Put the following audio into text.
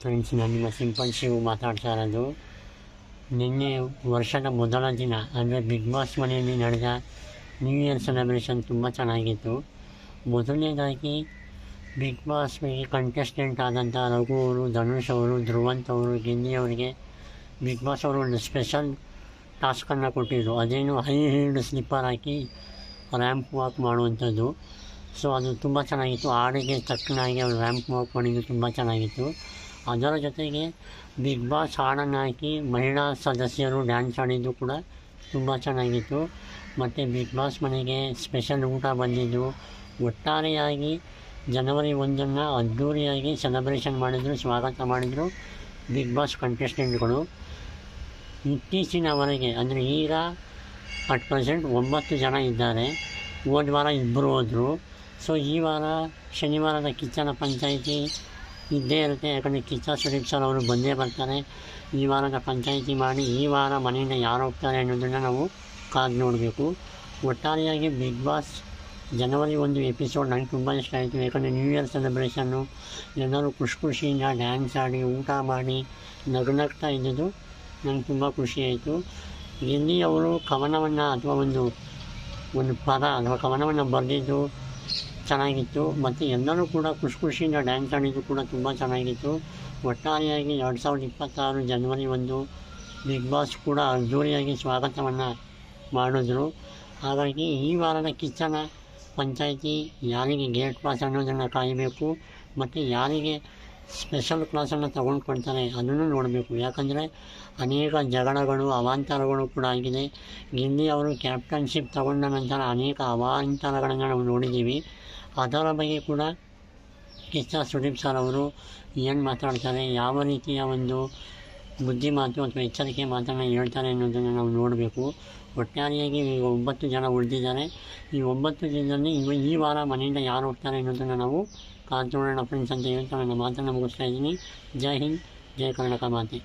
Friends ನಿಮ್ಮ ಶಿವ್ ಮಾತಾಡ್ತಾ ಇರೋದು ನಿನ್ನೆ ವರ್ಷದ ಮೊದಲ ದಿನ ಅಂದರೆ ಬಿಗ್ ಬಾಸ್ ಮನೆಯಲ್ಲಿ ನಡೆದ ನ್ಯೂ ಇಯರ್ ಸೆಲೆಬ್ರೇಷನ್ ತುಂಬ ಚೆನ್ನಾಗಿತ್ತು ಮೊದಲನೇದಾಗಿ ಬಿಗ್ ಬಾಸ್ಗೆ ಕಂಟೆಸ್ಟೆಂಟ್ ಆದಂಥ ರಘು ಅವರು ಧನುಷ್ ಅವರು ಧ್ರುವಂತ್ ಅವರು ಗಿನ್ನಿ ಅವರಿಗೆ ಬಿಗ್ ಬಾಸ್ ಅವರು ಒಂದು ಸ್ಪೆಷಲ್ ಟಾಸ್ಕನ್ನು ಕೊಟ್ಟಿದ್ರು ಅದೇನು ಹೈ ಹೀಲ್ಡ್ ಸ್ಲಿಪ್ಪರ್ ಹಾಕಿ ರ್ಯಾಂಪ್ ವಾಕ್ ಮಾಡುವಂಥದ್ದು ಸೊ ಅದು ತುಂಬ ಚೆನ್ನಾಗಿತ್ತು ಹಾಡಿಗೆ ತಕ್ಕನಾಗಿ ಅವ್ರು ರ್ಯಾಂಪ್ ವಾಕ್ ಮಾಡಿದ್ದು ತುಂಬ ಚೆನ್ನಾಗಿತ್ತು ಅದರ ಜೊತೆಗೆ ಬಿಗ್ ಬಾಸ್ ಹಾಡನ್ನು ಹಾಕಿ ಮಹಿಳಾ ಸದಸ್ಯರು ಡ್ಯಾನ್ಸ್ ಆಡಿದ್ದು ಕೂಡ ತುಂಬ ಚೆನ್ನಾಗಿತ್ತು. ಮತ್ತು ಬಿಗ್ ಬಾಸ್ ಮನೆಗೆ ಸ್ಪೆಷಲ್ ಊಟ ಬಂದಿದ್ದು. ಒಟ್ಟಾರೆಯಾಗಿ ಜನವರಿ ಒಂದನ್ನು ಅದ್ಧೂರಿಯಾಗಿ ಸೆಲೆಬ್ರೇಷನ್ ಮಾಡಿದರು, ಸ್ವಾಗತ ಮಾಡಿದರು ಬಿಗ್ ಬಾಸ್ ಕಂಟೆಸ್ಟೆಂಟ್ಗಳು. ಇತ್ತೀಚಿನವರೆಗೆ ಅಂದರೆ ಈಗ ಅಟ್ ಪ್ರೆಸೆಂಟ್ ಒಂಬತ್ತು ಜನ ಇದ್ದಾರೆ. ಹೋದ ವಾರ ಇಬ್ಬರು ಹೋದರು. ಸೊ, ಈ ವಾರ ಶನಿವಾರದ ಕಿಚ್ಚನ ಪಂಚಾಯಿತಿ ಇದ್ದೇ ಇರುತ್ತೆ. ಯಾಕಂದರೆ ಸರ್ ಅವರು ಬಂದೇ ಬರ್ತಾರೆ. ಈ ವಾರದ ಪಂಚಾಯಿತಿ ಮಾಡಿ ಈ ವಾರ ಮನೆಯಿಂದ ಯಾರು ಹೋಗ್ತಾರೆ ಅನ್ನೋದನ್ನು ನಾವು ಕಾದು ನೋಡಬೇಕು. ಒಟ್ಟಾರೆಯಾಗಿ ಬಿಗ್ ಬಾಸ್ ಜನವರಿ ಒಂದು ಎಪಿಸೋಡ್ ನನಗೆ ತುಂಬ ಇಷ್ಟ ಆಯಿತು. ಯಾಕಂದರೆ ನ್ಯೂ ಇಯರ್ ಸೆಲೆಬ್ರೇಷನ್ನು ಎಲ್ಲರೂ ಖುಷಿ ಖುಷಿಯಿಂದ ಡ್ಯಾನ್ಸ್ ಆಡಿ, ಊಟ ಮಾಡಿ, ನಗುನಗ್ತಾ ಇದ್ದದ್ದು ನನಗೆ ತುಂಬ ಖುಷಿಯಾಯಿತು ಇಲ್ಲಿ ಅವರು ಕವನವನ್ನು ಅಥವಾ ಒಂದು ಒಂದು ಪದ ಅಥವಾ ಕವನವನ್ನು ಬರೆದಿದ್ದು ಚೆನ್ನಾಗಿತ್ತು. ಮತ್ತು ಎಲ್ಲರೂ ಕೂಡ ಖುಷಿ ಖುಷಿಯಿಂದ ಡ್ಯಾನ್ಸ್ ಆಡಿದ್ದು ಕೂಡ ತುಂಬ ಚೆನ್ನಾಗಿತ್ತು. ಒಟ್ಟಾರೆಯಾಗಿ ಎರಡು ಸಾವಿರದ ಇಪ್ಪತ್ತಾರು ಜನವರಿ ಒಂದು ಬಿಗ್ ಬಾಸ್ ಕೂಡ ಅದ್ದೂರಿಯಾಗಿ ಸ್ವಾಗತವನ್ನು ಮಾಡಿದ್ರು. ಹಾಗಾಗಿ ಈ ವಾರದ ಕಿಚ್ಚನ ಪಂಚಾಯಿತಿ ಯಾರಿಗೆ ಗೇಟ್ ಪಾಸ್ ಅನ್ನೋದನ್ನು ಕಾಯಬೇಕು, ಮತ್ತು ಯಾರಿಗೆ ಸ್ಪೆಷಲ್ ಕ್ಲಾಸನ್ನು ತಗೊಂಡು ಕೊಡ್ತಾರೆ ಅದನ್ನು ನೋಡಬೇಕು. ಯಾಕಂದರೆ ಅನೇಕ ಜಗಳಗಳು, ಅವಾಂತರಗಳು ಕೂಡ ಆಗಿದೆ. ಗಿಲ್ಲಿ ಅವರು ಕ್ಯಾಪ್ಟನ್ಶಿಪ್ ತಗೊಂಡ ನಂತರ ಅನೇಕ ಅವಾಂತರಗಳನ್ನು ನಾವು ನೋಡಿದ್ದೀವಿ. ಅದರ ಬಗ್ಗೆ ಕೂಡ ಕಿಚ್ಚ ಸುದೀಪ್ ಸರ್ ಅವರು ಏನು ಮಾತಾಡ್ತಾರೆ, ಯಾವ ರೀತಿಯ ಒಂದು ಬುದ್ಧಿ ಮಾತು ಅಥವಾ ಎಚ್ಚರಿಕೆ ಮಾತನ್ನು ಹೇಳ್ತಾರೆ ಅನ್ನೋದನ್ನು ನಾವು ನೋಡಬೇಕು. ಒಟ್ಟಾರೆಯಾಗಿ ಈಗ ಒಂಬತ್ತು ಜನ ಉಳಿದಿದ್ದಾರೆ. ಈ ಒಂಬತ್ತು ಜನರಲ್ಲಿ ಇವ ಈ ವಾರ ಮನೆಯಿಂದ ಯಾರು ಹೋಗ್ತಾರೆ ಅನ್ನೋದನ್ನು ನಾವು ನೋಡೋಣ ಫ್ರೆಂಡ್ಸ್ ಅಂತ ಹೇಳ್ತಾ ನನ್ನ ಮಾತನ್ನು ಮುಗಿಸ್ತಾ ಇದ್ದೀನಿ. ಜೈ ಹಿಂದ್, ಜೈ ಕರ್ನಾಟಕ ಮಾತೆ.